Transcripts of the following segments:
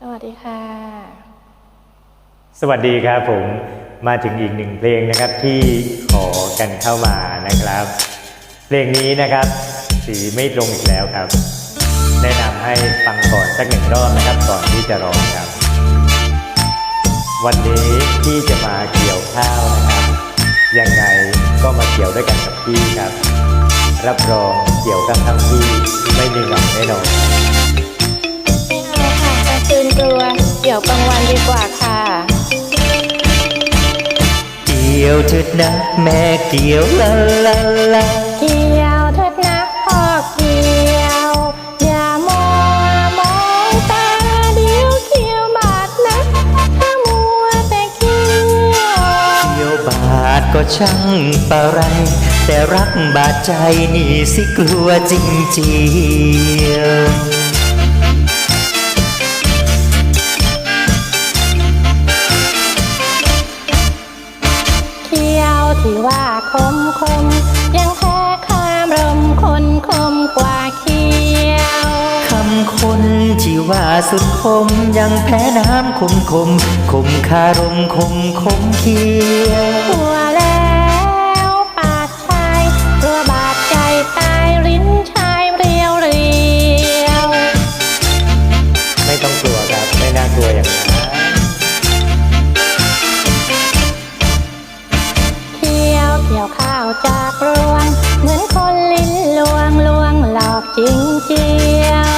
สวัสดีค่ะ สวัสดีครับผมมาถึงอีกหนึ่งเพลงนะครับที่ขอกันเข้ามานะครับ เพลงนี้นะครับสีไม่ตรงอีกแล้วครับ แนะนำให้ฟังก่อนสักหนึ่งรอบนะครับก่อนที่จะร้องครับ วันนี้พี่จะมาเกี่ยวข้าวนะครับยังไงก็มาเกี่ยวด้วยกันกับพี่ครับ รับรองเกี่ยวกับทั้งพี่ไม่มีเหงแน่นอนไม่เอาค่ะ กลางคืนกลัว เดี๋ยวกลางวันดีกว่าค่ะเกี่ยวเถิดนะแม่เกี่ยวลาลาลาเกี่ยวเถิดนะพ่อเกี่ยว อย่ามัวมองตาเดียวเกี่ยวบาดนะ ถ้ามัวแต่เกี่ยวเกี่ยวบาดก็ช่างปะไร แต่รักบาดใจนี่สิกลัวจริงเจียว วที่ว่าคมคม ยังแพ้คามรมคนคมกว่าเกี่ยวคำคนที่ว่าสุดคม ยังแพ้น้ำคมคมคมคารมคมคมเคี้ยวหัวแล้ว จากรวง เหมือนคนลิ้นลวงลวงหลอกจริงเจียว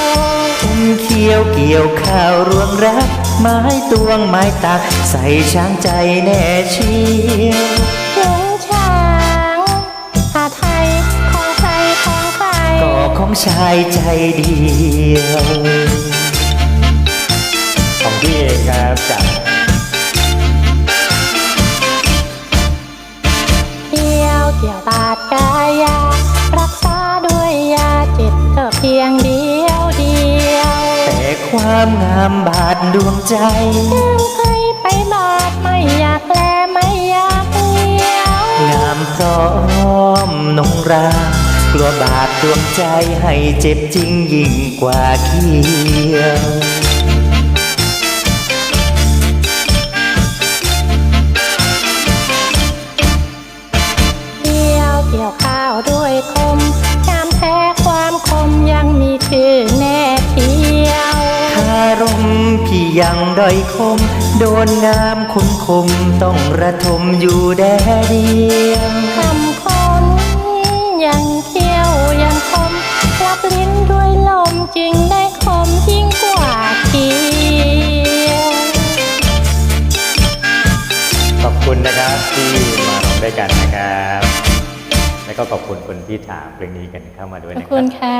คมเคี้ยวเกี่ยวข้าวรวงรัก ไม้ตวงไม้ตัก ใส่ช้างใจแน่เชียวหลงช้างหาไทยของใครของใครก็ของชายใจเดียว ของพี่เองครับจาก ที่ยวเกี่ยวบาดกายา รักษาด้วยยาจ็บก็เพียงเดียวเดียว แต่ความงามบาดดวงใจลืมใครไปบาดไม่อยากแลไม่อยากเลี้ยวงามพร้อมนงรากลัวบาดดวงใจให้เจ็บจริงยิ่งกว่าเคียว ยังด้อยคม โดนงามคุณคมต้องระทมอยู่แดเดียวคำคนยังเคี้ยวยังคมรับลิ้นด้วยลมจึงได้คมยิ่งกว่าเคี้ยวขอบคุณนะครับที่มาร้องด้วยกันนะครับ แล้วก็ขอบคุณคนที่ถามเพลงนี้กันเข้ามาด้วยขอบนะคคุรัณบค่ะ